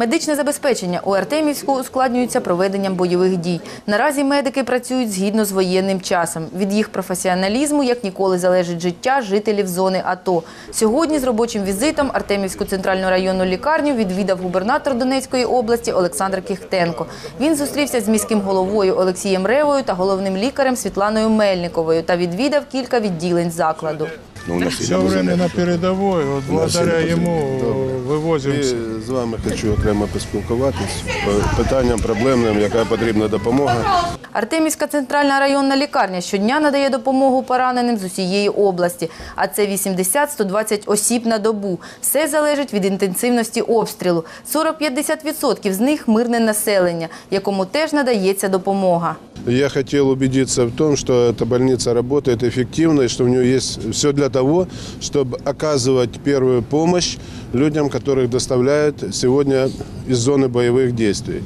Медичне забезпечення у Артемівську ускладнюється проведенням бойових дій. Наразі медики працюють згідно з воєнним часом. Від їх професіоналізму як ніколи залежить життя жителів зони АТО. Сьогодні з робочим візитом Артемівську центральну районну лікарню відвідав губернатор Донецької області Олександр Кіхтенко. Він зустрівся з міським головою Олексієм Ревою та головним лікарем Світланою Мельниковою та відвідав кілька відділень закладу. Ну, у нас Все время на передовой, благодаря всі йому Добре. вивозимо. І з вами хочу окремо поспілкуватись по питанням проблемним, яка потрібна допомога. Артемівська центральна районна лікарня щодня надає допомогу пораненим з усієї області, а це 80-120 осіб на добу. Все залежить від інтенсивності обстрілу. 40-50% з них мирне населення, якому теж надається допомога. Я хотел убедиться в том, что эта больница работает эффективно и что у нее есть все для того, чтобы оказывать первую помощь людям, которых доставляют сегодня из зоны боевых действий.